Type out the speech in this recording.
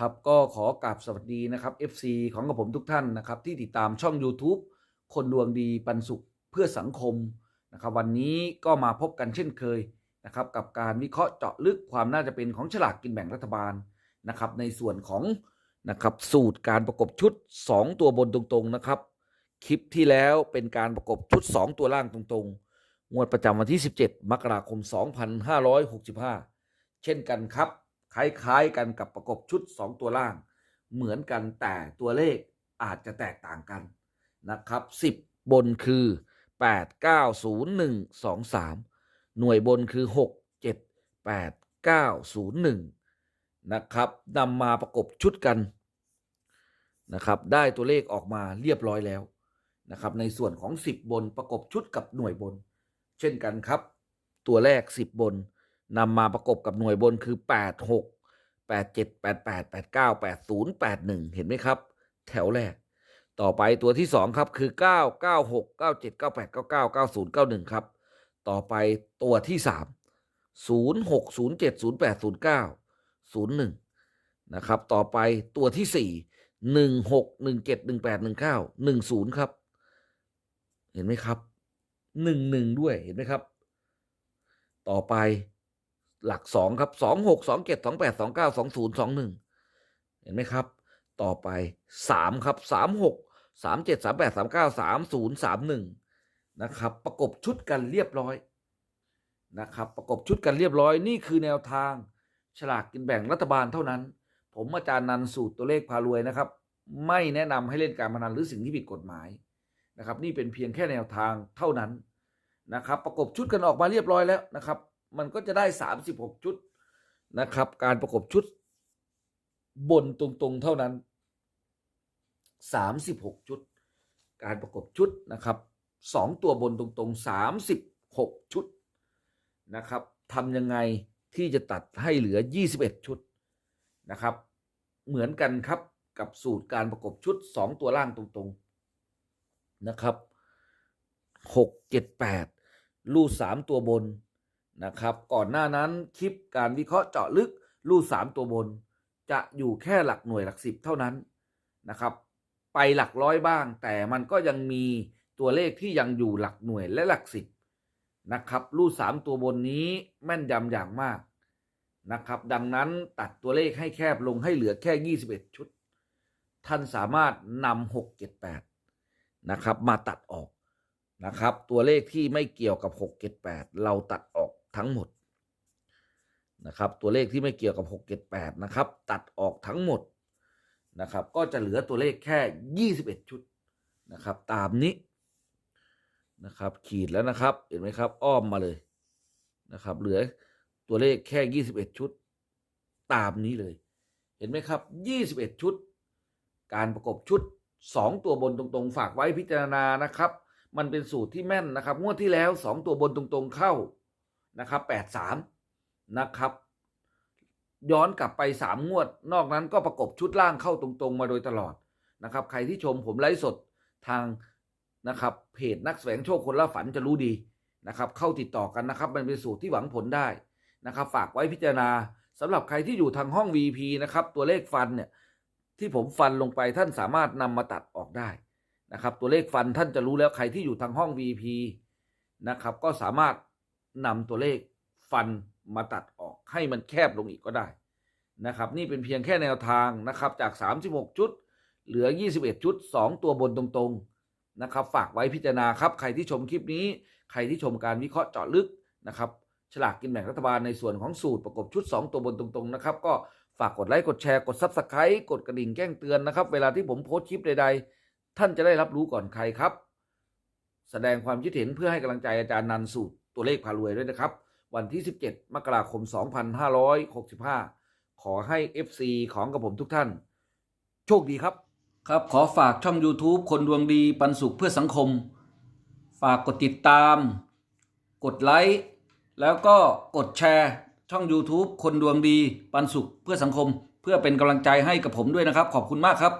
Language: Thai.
ครับก็ขอกราบสวัสดีนะครับ FC ของกับผมทุกท่านนะครับ ที่ติดตามช่อง YouTube คนดวงดีปันสุขเพื่อสังคมนะครับวันนี้ก็มาพบกันเช่นเคยนะครับกับการวิเคราะห์เจาะลึกความน่าจะเป็นของฉลากกินแบ่งรัฐบาลนะครับในส่วนของนะครับสูตรการประกบชุด 2 ตัวบนตรงๆนะครับคลิปที่แล้วเป็นการประกบชุด 2 ตัวล่างตรงๆ งวดประจำวันที่ 17 มกราคม 2565 เช่นกันครับ คล้ายๆกันกับประกบชุด 2 ตัวล่าง เหมือนกันแต่ตัวเลขอาจจะแตกต่างกันนะครับ 10 บนคือ 8 9 0 1 2 3 หน่วยบนคือ 6 7 8 9 0 1 นะครับนำมาประกบชุดกันนะครับได้ตัวเลขออกมาเรียบร้อยแล้วนะครับในส่วนของ 10 บนประกบชุดกับหน่วยบน เช่นกันครับ ตัวแรก 10 บน นำมาประกบกับหน่วยบนคือ 8 6 8 7 8 8 8 9 8 0 8 1 เห็นไหมครับ แถวแรก ต่อไปตัวที่ 2 ครับ คือ 9 9 6 9 7 9 8 9 9 9 0 9 1 ครับ ต่อไปตัวที่ 3 0 6 0 7 0 8 0 9 0 1 นะครับ ต่อไปตัวที่ 4 1 6 1 7 1 8 1 9 1 0 ครับ เห็นไหมครับ 1 1 ด้วยเห็นไหมครับ ต่อไป หลัก2ครับ2 6 2 7 2 8 2 9 2 0 2 1เก้าสองศูนย์สองหนึ่งเห็นไหมครับ ต่อไป3ครับ3 6 3 7 3 8 3 9 3 0 3 1นย์สามหนึ่งนะครับ ประกบชุดกันเรียบร้อยนะครับ ประกบชุดกันเรียบร้อยนี่คือแนวทางฉลากกินแบ่งรัฐบาลเท่านั้น ผมอาจารย์นันสูตรตัวเลขพารวยนะครับ ไม่แนะนำให้เล่นการพนันหรือสิ่งที่ผิดกฎหมายนะครับ นี่เป็นเพียงแค่แนวทางเท่านั้นนะครับ ประกบชุดกันออกมาเรียบร้อยแล้วนะครับ มันก็จะได้ 36 ชุดนะครับ การประกบชุด บนตรงๆเท่านั้น 36 ชุด การประกบชุดนะครับสองตัวบนตรงๆ 36 ชุดนะครับทำยังไงที่จะตัดให้เหลือ 21 ชุดนะครับ เหมือนกันครับกับสูตรการประกบชุด 2 ตัวล่างตรงๆนะครับ 6 7 8 ลูด3ตัวบน นะครับ ก่อนหน้านั้นคลิปการวิเคราะห์เจาะลึกลูด3ตัวบน จะอยู่แค่หลักหน่วยหลักสิบเท่านั้นนะครับ ไปหลักร้อยบ้าง แต่มันก็ยังมีตัวเลขที่ยังอยู่หลักหน่วยและหลักสิบนะครับรูดสามตัวบนนี้แม่นยำอย่างมากนะครับ ดังนั้นตัดตัวเลขให้แคบลงให้เหลือแค่ 21 ชุด ท่านสามารถนำ6 7 8นะครับ มาตัดออกนะครับ ตัวเลขที่ไม่เกี่ยวกับ 6 7 8 เราตัดออก ทั้งหมดนะครับตัวเลขที่ไม่เกี่ยวกับ 6 7 8 นะครับ ตัดออกทั้งหมดนะครับ ก็จะเหลือตัวเลขแค่ 21 ชุดนะครับ ตามนี้นะครับ ขีดแล้วนะครับ เห็นไหมครับ อ้อมมาเลยนะครับ เหลือตัวเลขแค่ 21 ชุด ตามนี้เลย เห็นไหมครับ 21 ชุด การประกบชุด 2 ตัวบนตรงๆ ฝากไว้พิจารณานะครับ มันเป็นสูตรที่แม่นนะครับงวดที่แล้ว 2 ตัวบนตรงๆเข้า นะครับ83นะครับ ย้อนกลับไป3งวด นอกนั้นก็ประกบชุดล่างเข้าตรงๆ มาโดยตลอดนะครับ ใครที่ชมผมไลฟ์สดทางนะครับ เพจนักแสวงโชคคนละฝันจะรู้ดีนะครับ เข้าติดต่อกันนะครับ มันเป็นสูตรที่หวังผลได้นะครับ ฝากไว้พิจารณาสำหรับใครที่อยู่ทางห้อง VP นะครับ ตัวเลขฟันเนี่ยที่ผมฟันลงไปท่านสามารถนำมาตัดออกได้นะครับ ตัวเลขฟันท่านจะรู้แล้วใครที่อยู่ทางห้อง VP นะครับ ก็สามารถ นำตัวเลขฟันมาตัดออกให้มันแคบลงอีกก็ได้นะครับ นี่เป็นเพียงแค่แนวทางนะครับ จาก 36 ชุด เหลือ 21 ชุด 2 ตัวบนตรงๆนะครับ ฝากไว้พิจารณาครับ ใครที่ชมคลิปนี้ ใครที่ชมการวิเคราะห์เจาะลึกนะครับ ฉลากกินแบ่งรัฐบาลในส่วนของสูตรประกบชุด 2 ตัวบนตรงๆนะครับ ก็ฝากกดไลค์ กดแชร์ กดซับสไครต์กดกระดิ่งแจ้งเตือนนะครับ เวลาที่ผมโพสต์คลิปใดๆ ท่านจะได้รับรู้ก่อนใครครับ แสดงความคิดเห็นเพื่อให้กำลังใจอาจารย์นันสูตร ตัวเลขพารวยด้วยนะครับ วันที่ 17 มกราคม 2565 ขอให้ FC ของกับผมทุกท่าน โชคดีครับ ครับขอฝากช่อง YouTube คนดวงดีปันสุขเพื่อสังคม ฝากกดติดตาม กดไลค์แล้วก็กดแชร์ช่อง YouTube คนดวงดีปันสุขเพื่อสังคม เพื่อเป็นกำลังใจให้กับผมด้วยนะครับ ขอบคุณมากครับ